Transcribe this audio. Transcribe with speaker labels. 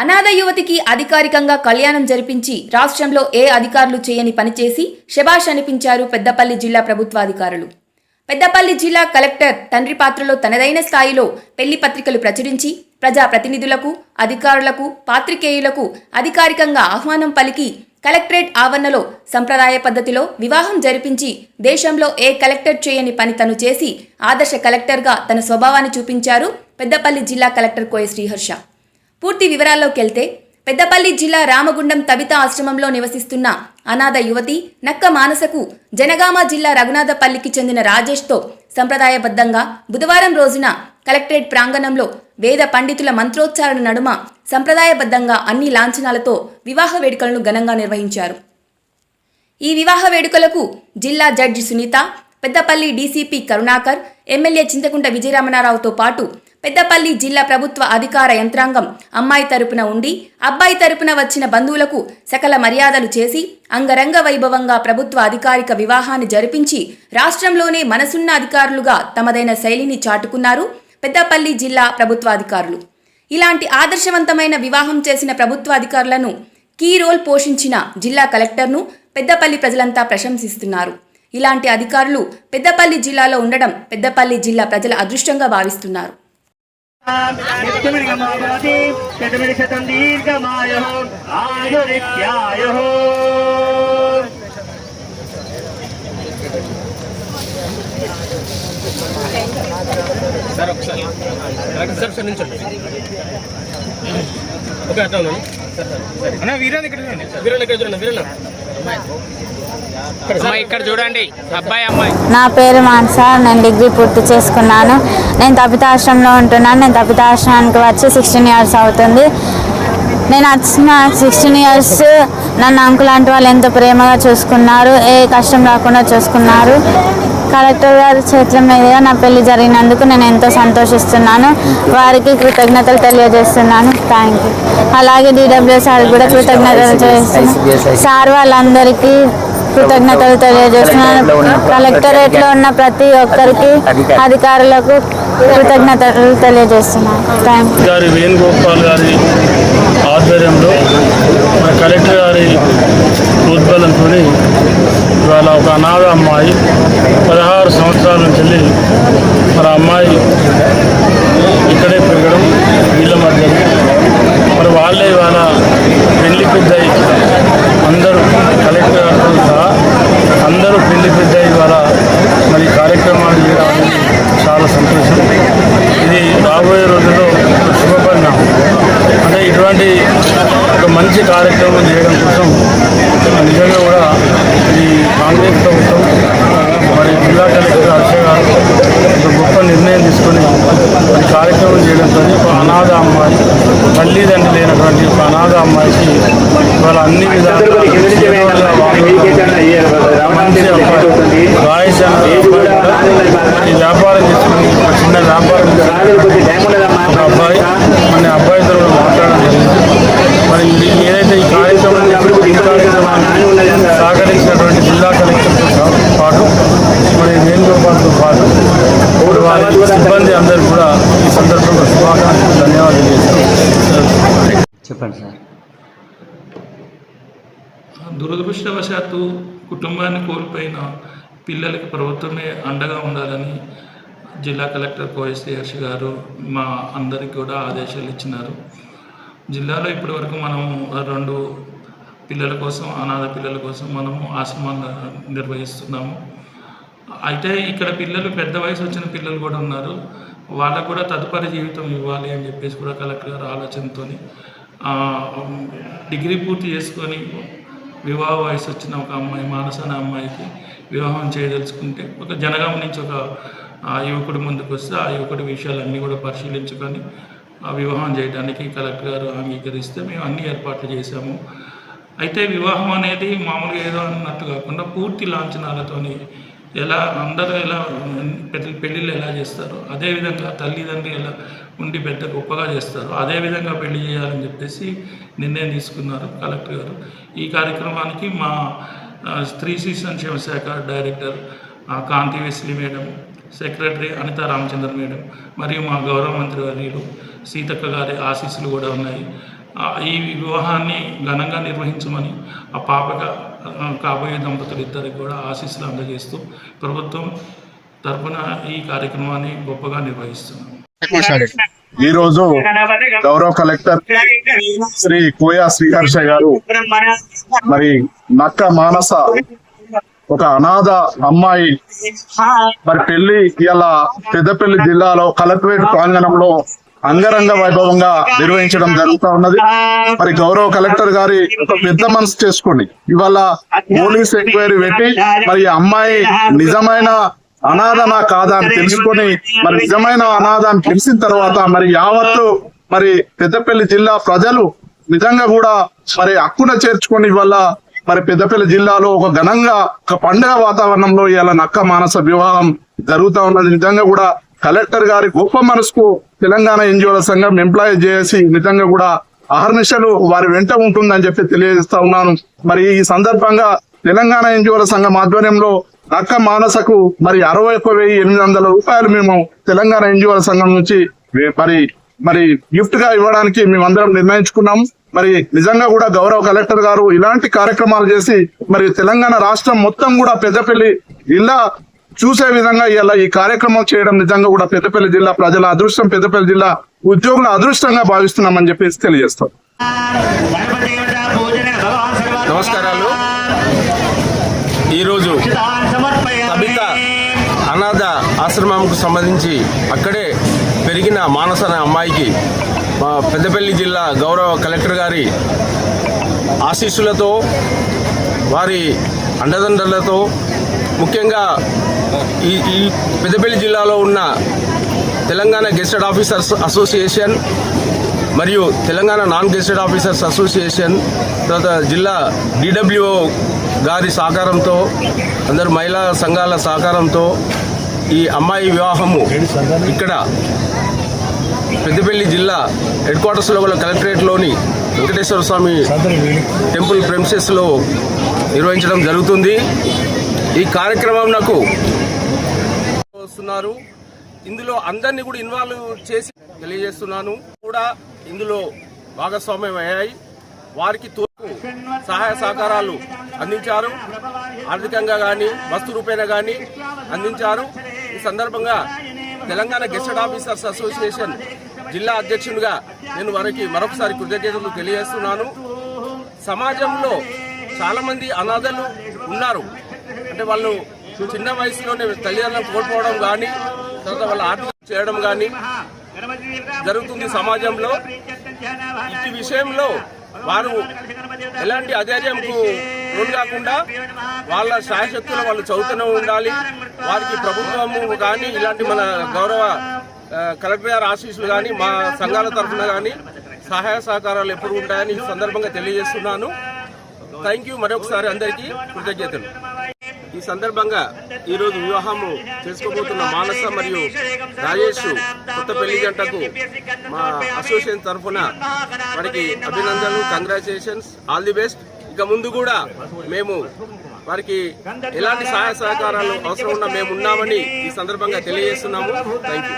Speaker 1: అనాథ యువతికి అధికారికంగా కళ్యాణం జరిపించి రాష్ట్రంలో ఏ అధికారులు చేయని పనిచేసి శబాష్ అనిపించారు పెద్దపల్లి జిల్లా ప్రభుత్వాధికారులు. పెద్దపల్లి జిల్లా కలెక్టర్ తండ్రి పాత్రలో తనదైన స్థాయిలో పెళ్ళి పత్రికలు ప్రచురించి ప్రజా ప్రతినిధులకు అధికారులకు పాత్రికేయులకు అధికారికంగా ఆహ్వానం పలికి కలెక్టరేట్ ఆవరణలో సంప్రదాయ పద్ధతిలో వివాహం జరిపించి దేశంలో ఏ కలెక్టర్ చేయని పని తను చేసి ఆదర్శ కలెక్టర్గా తన స్వభావాన్ని చూపించారు పెద్దపల్లి జిల్లా కలెక్టర్ కోయ శ్రీహర్ష. పూర్తి వివరాల్లోకి వెళ్తే పెద్దపల్లి జిల్లా రామగుండం తబిత ఆశ్రమంలో నివసిస్తున్న అనాథ యువతి నక్క మానసకు జనగామ జిల్లా రఘునాథపల్లికి చెందిన రాజేష్తో సంప్రదాయబద్ధంగా బుధవారం రోజున కలెక్టరేట్ ప్రాంగణంలో వేద పండితుల మంత్రోచ్చారణ నడుమ సంప్రదాయబద్ధంగా అన్ని లాంఛనాలతో వివాహ వేడుకలను ఘనంగా నిర్వహించారు. ఈ వివాహ వేడుకలకు జిల్లా judge Sunitha Peddapalli DCP Karunakar MLA Chintakunta విజయరమణారావుతో పాటు పెద్దపల్లి జిల్లా ప్రభుత్వ అధికార యంత్రాంగం అమ్మాయి తరపున ఉండి అబ్బాయి తరపున వచ్చిన బంధువులకు సకల మర్యాదలు చేసి అంగరంగ వైభవంగా ప్రభుత్వ అధికారిక వివాహాన్ని జరిపించి రాష్ట్రంలోనే మనసున్న అధికారులుగా తమదైన శైలిని చాటుకున్నారు పెద్దపల్లి జిల్లా ప్రభుత్వ అధికారులు. ఇలాంటి ఆదర్శవంతమైన వివాహం చేసిన ప్రభుత్వ అధికారులను కీ రోల్ పోషించిన జిల్లా కలెక్టర్ను పెద్దపల్లి ప్రజలంతా ప్రశంసిస్తున్నారు. ఇలాంటి అధికారులు పెద్దపల్లి జిల్లాలో ఉండడం పెద్దపల్లి జిల్లా ప్రజల అదృష్టంగా భావిస్తున్నారు.
Speaker 2: నిత్యమిగమాభవతి శతమిడి శతం దీర్ఘమాయు ఆయురిత్యాయు
Speaker 3: సార్ ఒకసారి. సార్ సార్ నిల్చోండి. ఓకే అట్లా ఉన్నాను అన్న వీరాన్ని ఇక్కడ వీరాన్ని ఇక్కడ చూడండి వీరన్న
Speaker 4: ఇక్కడ చూడండి. అబ్బాయి అమ్మాయి.
Speaker 5: నా పేరు మాన్స. నేను డిగ్రీ పూర్తి చేసుకున్నాను. నేను తపితాశ్రమంలో ఉంటున్నాను. నేను తపితాశ్రమానికి వచ్చి సిక్స్టీన్ ఇయర్స్ అవుతుంది. నేను వచ్చిన సిక్స్టీన్ ఇయర్స్ నన్ను అంకుల్ లాంటి వాళ్ళు ఎంతో ప్రేమగా చూసుకున్నారు. ఏ కష్టం రాకుండా చూసుకున్నారు. కలెక్టర్ గారి చేతుల మీదుగా నా పెళ్ళి జరిగినందుకు నేను ఎంతో సంతోషిస్తున్నాను. వారికి కృతజ్ఞతలు తెలియజేస్తున్నాను. థ్యాంక్ యూ అలాగే డిడబ్ల్యూ సార్ కూడా కృతజ్ఞతలు చేస్తున్నాను సార్ వాళ్ళందరికీ కృతజ్ఞతలు తెలియజేస్తున్నాను. కలెక్టరేట్లో ఉన్న ప్రతి ఒక్కరికి అధికారులకు కృతజ్ఞతలు తెలియజేస్తున్నాను.
Speaker 6: గారి వేణుగోపాల్ గారి ఆధ్వర్యంలో మన కలెక్టర్ గారి ఉద్బలంతో ఇవాళ ఒక అనాథ అమ్మాయి పదహారు సంవత్సరాల నుంచి వెళ్ళి మన అమ్మాయి ఇక్కడే పెరగడం వీళ్ళ మధ్య మరి వాళ్ళే ఇవాళ పెళ్ళి పెద్ద అందరూ కలెక్టర్ గారితో సహా అందరూ పెళ్ళి పెద్ద ఇవాళ మరి ఈ కార్యక్రమాలు చేయడం అనేది చాలా సంతోషం ఇది రాబోయే రోజుల్లో ఒక శుభపరిణామం ఇలాంటి ఒక మంచి కార్యక్రమం చేయడం కోసం నిజంగా కూడా ఈ కాంగ్రెస్ ప్రభుత్వం మరి జిల్లా కలెక్టర్ హర్ష గారు ఒక గొప్ప నిర్ణయం తీసుకొని మరి కార్యక్రమం చేయడంతో ఒక అనాథ అమ్మాయి తల్లిదండ్రులు లేనటువంటి ఒక అనాథ అమ్మాయికి వాళ్ళ అన్ని విధాలుగా ఈ వ్యాపారం చేసుకుని చిన్న వ్యాపారం అబ్బాయి మన అబ్బాయితో కూడా మరి ఏదైతే ఈ కార్యక్రమం సహకరించినటువంటి జిల్లా కలెక్టర్తో పాటు మరి వేణుగోపాల్తో పాటు ఇప్పుడు వారి సిబ్బంది అందరూ కూడా ఈ సందర్భంగా శుభాకాంక్షలు ధన్యవాదాలు తెలియజేస్తాం
Speaker 7: చెప్పండి సార్.
Speaker 8: దురదృష్టవశాత్తు కుటుంబాన్ని కోల్పోయిన పిల్లలకి ప్రభుత్వమే అండగా ఉండాలని జిల్లా కలెక్టర్ కోఎస్సీ హర్ష గారు మా అందరికి కూడా ఆదేశాలు ఇచ్చినారు. జిల్లాలో ఇప్పటివరకు మనము రెండు పిల్లల కోసం అనాథ పిల్లల కోసం మనము ఆశ్రమాలు నిర్వహిస్తున్నాము. అయితే ఇక్కడ పిల్లలు పెద్ద వయసు వచ్చిన పిల్లలు కూడా ఉన్నారు. వాళ్ళకు కూడా తదుపరి జీవితం ఇవ్వాలి అని చెప్పేసి కూడా కలెక్టర్ గారు ఆలోచనతో డిగ్రీ పూర్తి చేసుకొని వివాహ వయసు వచ్చిన ఒక అమ్మాయి మానస అనే అమ్మాయికి వివాహం చేయదలుచుకుంటే ఒక జనగామ నుంచి ఒక యువకుడు ముందుకు వస్తే ఆ యువకుడి విషయాలన్నీ కూడా పరిశీలించుకొని ఆ వివాహం చేయడానికి కలెక్టర్ గారు అంగీకరిస్తే మేము అన్ని ఏర్పాట్లు చేశాము. అయితే వివాహం అనేది మామూలుగా ఏదో అన్నట్టు కాకుండా పూర్తి లాంఛనాలతోని ఎలా అందరూ ఎలా పెళ్ళిళ్ళు ఎలా చేస్తారో అదేవిధంగా తల్లిదండ్రులు ఎలా ఉండి పెద్ద గొప్పగా చేస్తారు అదేవిధంగా పెళ్ళి చేయాలని చెప్పేసి నిర్ణయం తీసుకున్నారు కలెక్టర్ గారు. ఈ కార్యక్రమానికి మా స్త్రీ శిశు సంక్షేమ శాఖ డైరెక్టర్ ఆ, Kanthi Wesley madam secretary Anitha Ramachandra madam మరియు మా గౌరవ మంత్రి వర్యులు సీతక్క గారి ఆశీస్సులు కూడా ఉన్నాయి. ఈ వివాహాన్ని ఘనంగా నిర్వహించమని ఆ పాపగా కాబోయే దంపతులు ఇద్దరికి కూడా ఆశీస్సులు అందజేస్తూ ప్రభుత్వం తరపున ఈ కార్యక్రమాన్ని గొప్పగా నిర్వహిస్తున్నాం.
Speaker 7: ఈ రోజు గౌరవ కలెక్టర్ శ్రీ కోయా శ్రీహర్ష గారు మరి నక్క మానస ఒక అనాథ అమ్మాయి. మరి పెళ్ళి ఇలా పెద్దపల్లి జిల్లాలో కలెక్టరేట్ ప్రాంగణంలో అంగరంగ వైభవంగా నిర్వహించడం జరుగుతా ఉన్నది. మరి గౌరవ కలెక్టర్ గారి ఒక పెద్ద మనసు చేసుకోండి. ఇవాళ పోలీస్ ఎంక్వైరీ పెట్టి మరి అమ్మాయి నిజమైన అనాథనా కాదా అని తెలుసుకొని మరి నిజమైన అనాథ అని తెలిసిన తర్వాత మరి యావత్తు మరి పెద్దపల్లి జిల్లా ప్రజలు నిజంగా కూడా మరి హక్కున చేర్చుకొని ఇవాళ మరి పెద్దపల్లి జిల్లాలో ఒక ఘనంగా ఒక పండుగ వాతావరణంలో ఇవాళ నక్క మానస వివాహం జరుగుతూ ఉన్నది. నిజంగా కూడా కలెక్టర్ గారి గొప్ప మనసుకు తెలంగాణ ఎన్జిఓల సంఘం ఎంప్లాయ్ చేసి నిజంగా కూడా అహర్నిశలు వారి వెంట ఉంటుందని చెప్పి తెలియజేస్తా ఉన్నాను. మరి ఈ సందర్భంగా తెలంగాణ ఎన్జిఓల సంఘం ఆధ్వర్యంలో నక్క మానసకు మరి అరవై ఒక్క వెయ్యి ఎనిమిది వందల రూపాయలు మేము తెలంగాణ ఎన్జిఓల సంఘం నుంచి వే- మరి మరి గిఫ్ట్గా ఇవ్వడానికి మేమందరం నిర్ణయించుకున్నాం. మరి నిజంగా కూడా గౌరవ కలెక్టర్ గారు ఇలాంటి కార్యక్రమాలు చేసి మరి తెలంగాణ రాష్ట్రం మొత్తం కూడా పెద్దపల్లి జిల్లా చూసే విధంగా ఇలా ఈ కార్యక్రమం చేయడం నిజంగా కూడా పెద్దపల్లి జిల్లా ప్రజల అదృష్టం పెద్దపల్లి జిల్లా ఉద్యోగుల అదృష్టంగా భావిస్తున్నామని చెప్పేసి తెలియజేస్తాం.
Speaker 3: నమస్కారాలు. ఈరోజు కవిత అనాథ ఆశ్రమంకు సంబంధించి అక్కడే పెరిగిన మానస అమ్మాయికి మా పెద్దపల్లి జిల్లా గౌరవ కలెక్టర్ గారి ఆశీస్సులతో వారి అండదండలతో ముఖ్యంగా ఈ ఈ పెద్దపల్లి జిల్లాలో ఉన్న తెలంగాణ గెస్టెడ్ ఆఫీసర్స్ అసోసియేషన్ మరియు Telangana non gazetted officers association తర్వాత జిల్లా డిడబ్ల్యూఓ గారి సహకారంతో అందరు మహిళా సంఘాల సహకారంతో ఈ అమ్మాయి వివాహము ఇక్కడ పెద్దపల్లి జిల్లా హెడ్ క్వార్టర్స్లో గల కలెక్టరేట్లోని వెంకటేశ్వర స్వామి టెంపుల్ ప్రెమిసెస్లో నిర్వహించడం జరుగుతుంది. ఈ కార్యక్రమం నాకు వస్తున్నారు. ఇందులో అందరినీ కూడా ఇన్వాల్వ్ చేసి తెలియజేస్తున్నాను. కూడా ఇందులో భాగస్వామ్యం అయ్యాయి వారికి తూర్పు సహాయ సహకారాలు అందించారు. ఆర్థికంగా కానీ వస్తు రూపేణ కానీ అందించారు. ఈ సందర్భంగా తెలంగాణ గెస్టెడ్ ఆఫీసర్స్ అసోసియేషన్ జిల్లా అధ్యక్షునిగా నేను వారికి మరొకసారి కృతజ్ఞతలు తెలియజేస్తున్నాను. సమాజంలో చాలామంది అనాథలు ఉన్నారు. అంటే వాళ్ళు చిన్న వయసులోనే తల్లిదండ్రులను కోల్పోవడం కానీ తర్వాత వాళ్ళ ఆర్థిక చేయడం కానీ జరుగుతుంది సమాజంలో. ఈ విషయంలో వారు ఎలాంటి అధైర్యంకు లోన్ కాకుండా వాళ్ళ శాయశక్తులు వాళ్ళు చదువుతూనే ఉండాలి. వారికి ప్రభుత్వము కానీ ఇలాంటి మన గౌరవ కలెక్టర్ గారి ఆశీస్సులు కానీ మా సంఘాల తరఫున కానీ సహాయ సహకారాలు ఎప్పుడు ఉంటాయని ఈ సందర్భంగా తెలియజేస్తున్నాను. థ్యాంక్ యూ మరొకసారి అందరికీ కృతజ్ఞతలు. ఈ సందర్భంగా ఈరోజు వివాహము చేసుకోబోతున్న మానస మరియు రాజేష్ కొత్త పెళ్ళి జంటకు మా అసోసియేషన్ తరఫున వారికి అభినందనలు కంగ్రాచులేషన్స్ ఆల్ ది బెస్ట్ ఇక ముందు కూడా మేము వారికి ఎలాంటి సహాయ సహకారాలు అవసరం ఉన్నా మేము ఉన్నామని ఈ సందర్భంగా తెలియజేస్తున్నాము. Thank you